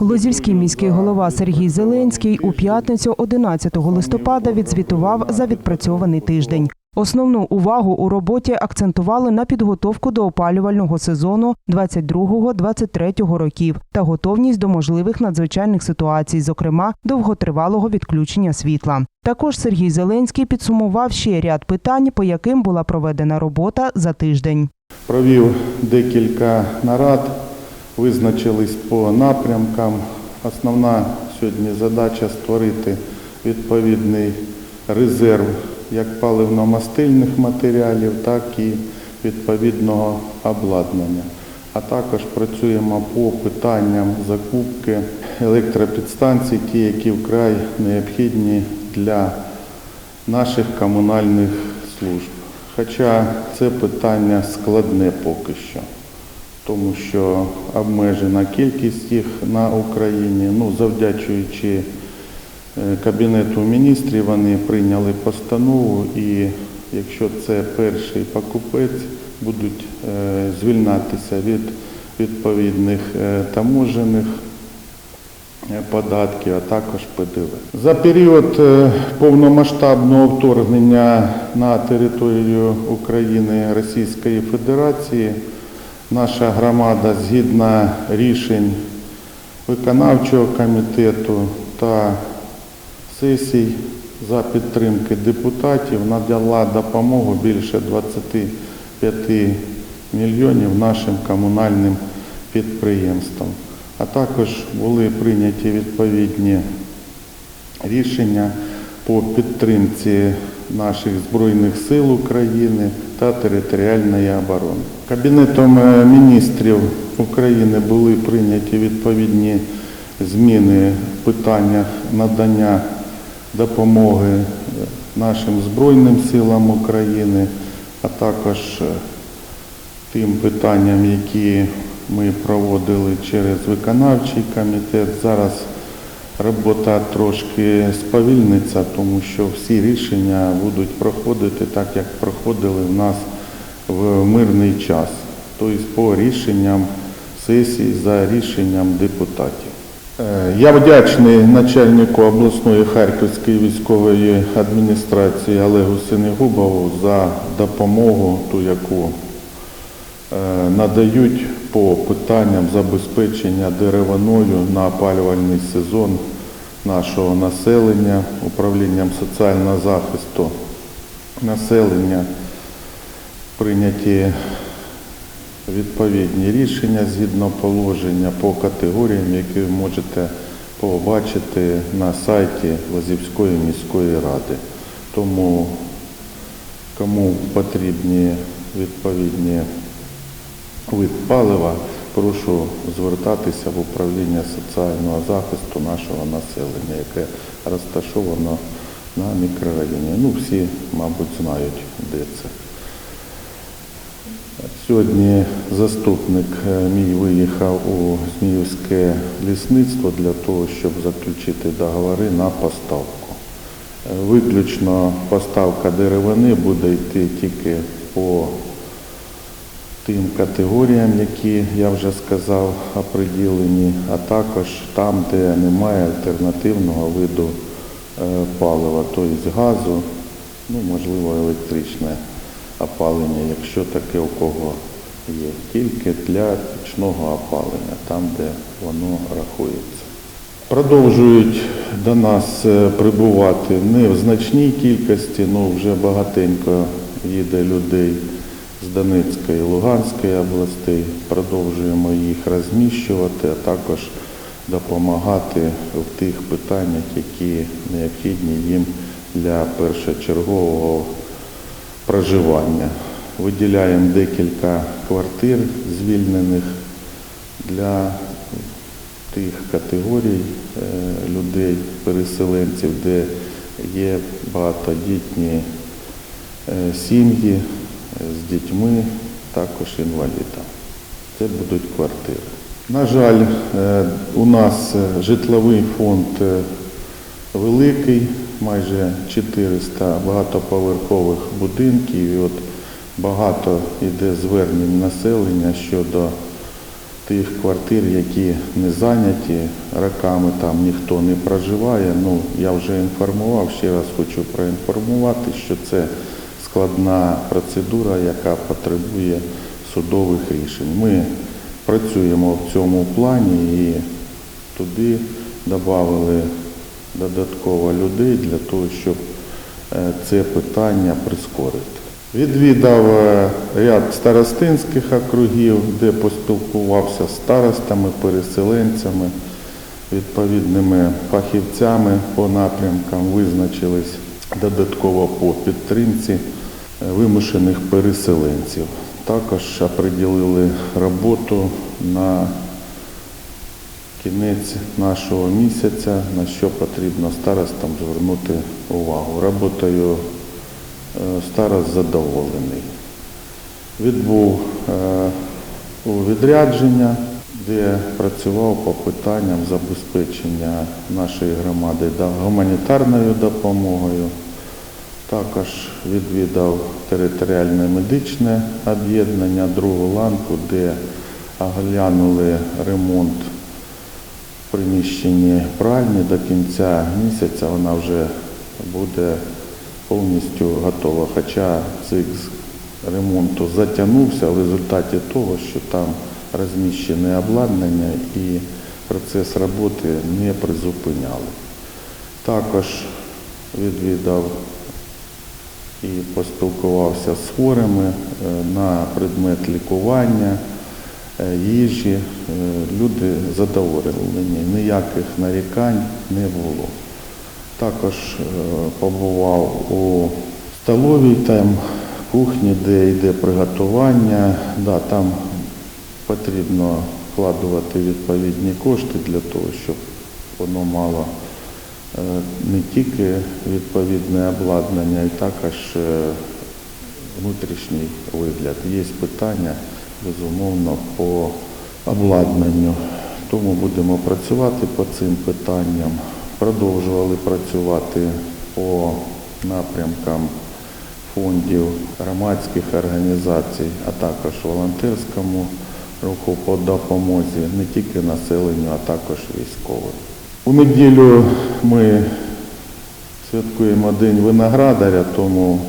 Лозівський міський голова Сергій Зеленський у п'ятницю 11 листопада відзвітував за відпрацьований тиждень. Основну увагу у роботі акцентували на підготовку до опалювального сезону 22-23 років та готовність до можливих надзвичайних ситуацій, зокрема довготривалого відключення світла. Також Сергій Зеленський підсумував ще ряд питань, по яким була проведена робота за тиждень. Провів декілька нарад, визначились по напрямкам. Основна сьогодні задача створити відповідний резерв як паливно-мастильних матеріалів, так і відповідного обладнання. А також працюємо по питанням закупки електропідстанцій, ті, які вкрай необхідні для наших комунальних служб. Хоча це питання складне поки що, тому що обмежена кількість їх на Україні. Ну, завдячуючи е, Кабінету міністрів, вони прийняли постанову і якщо це перший покупець, будуть е, звільнатися від відповідних е, таможених податків, а також ПДВ. За період повномасштабного вторгнення на територію України Російської Федерації наша громада згідно рішень виконавчого комітету та сесій за підтримки депутатів надала допомогу більше 25 мільйонів нашим комунальним підприємствам. А також були прийняті відповідні рішення по підтримці наших Збройних сил України та територіальної оборони. Кабінетом е, міністрів України були прийняті відповідні зміни в питаннях надання допомоги е, нашим Збройним силам України, а також е, тим питанням, які ми проводили через виконавчий комітет. Зараз робота трошки сповільниться, тому що всі рішення будуть проходити так, як проходили в нас в мирний час, тобто по рішенням сесії за рішенням депутатів. Е, Я вдячний начальнику обласної Харківської військової адміністрації Олегу Синегубову за допомогу, ту, яку надають по питанням забезпечення деревиною на опалювальний сезон нашого населення, управлінням соціального захисту населення прийняті відповідні рішення згідно положення по категоріям, які ви можете побачити на сайті Лазівської міської ради. Тому кому потрібні відповідні вид палива, прошу звертатися в управління соціального захисту нашого населення, яке розташовано на мікрорайоні. Ну, всі, мабуть, знають, де це. Сьогодні заступник е, мій виїхав у Зміївське лісництво для того, щоб заключити договори на поставку. Е, Виключно поставка деревини буде йти тільки по тим категоріям, які я вже сказав, оприділені, а також там, де немає альтернативного виду е, палива, тобто газу, ну, можливо, електричне опалення, якщо таке у кого є, тільки для пічного опалення, там, де воно рахується. Продовжують до нас е, прибувати не в значній кількості, але вже багатенько їде людей з Донецької і Луганської областей. Продовжуємо їх розміщувати, а також допомагати в тих питаннях, які необхідні їм для першочергового проживання. Виділяємо декілька квартир звільнених для тих категорій е, людей, переселенців, де є багатодітні е, сім'ї з дітьми, також інвалідам. Це будуть квартири. На жаль, е, у нас е, житловий фонд е, великий, майже 400 багатоповерхових будинків. І от багато йде звернень населення щодо тих квартир, які не зайняті, роками там ніхто не проживає. Ну, я вже інформував, ще раз хочу проінформувати, що це складна процедура, яка потребує судових рішень. Ми працюємо в цьому плані і туди додали додатково людей для того, щоб е, це питання прискорити. Відвідав е, ряд старостинських округів, де поспілкувався з старостами, переселенцями, відповідними фахівцями по напрямкам, визначились додатково по підтримці вимушених переселенців. Також оприділили роботу на кінець нашого місяця, на що потрібно старостам звернути увагу. Роботою е, старост задоволений. Відбув е, у відрядження, де працював по питанням забезпечення нашої громади гуманітарною допомогою. Також відвідав територіальне медичне об'єднання другу ланку, де оглянули ремонт в приміщенні пральні. До кінця місяця вона вже буде повністю готова. Хоча цикл ремонту затягнувся в результаті того, що там розміщене обладнання і процес роботи не призупиняли. Також відвідав і поспілкувався з хворими е, на предмет лікування, е, їжі. Е, Люди задоволені, ніяких нарікань не було. Також побував у столовій там кухні, де йде приготування. Да, там потрібно вкладувати відповідні кошти для того, щоб воно мало не тільки відповідне обладнання, і також е, внутрішній вигляд. Є питання, безумовно, по обладнанню. Тому будемо працювати по цим питанням. Продовжували працювати по напрямкам фондів громадських організацій, а також волонтерському руху по допомозі не тільки населенню, а також військовим. У неділю ми святкуємо День виноградаря, тому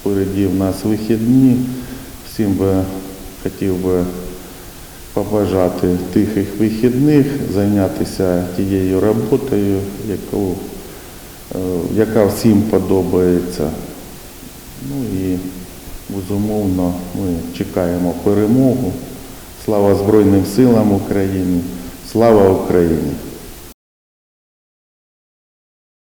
впереді в нас вихідні. Всім би хотів би побажати тихих вихідних, зайнятися тією роботою, яку, е, яка всім подобається. Ну і безумовно ми чекаємо перемогу. Слава Збройним силам України! Слава Україні!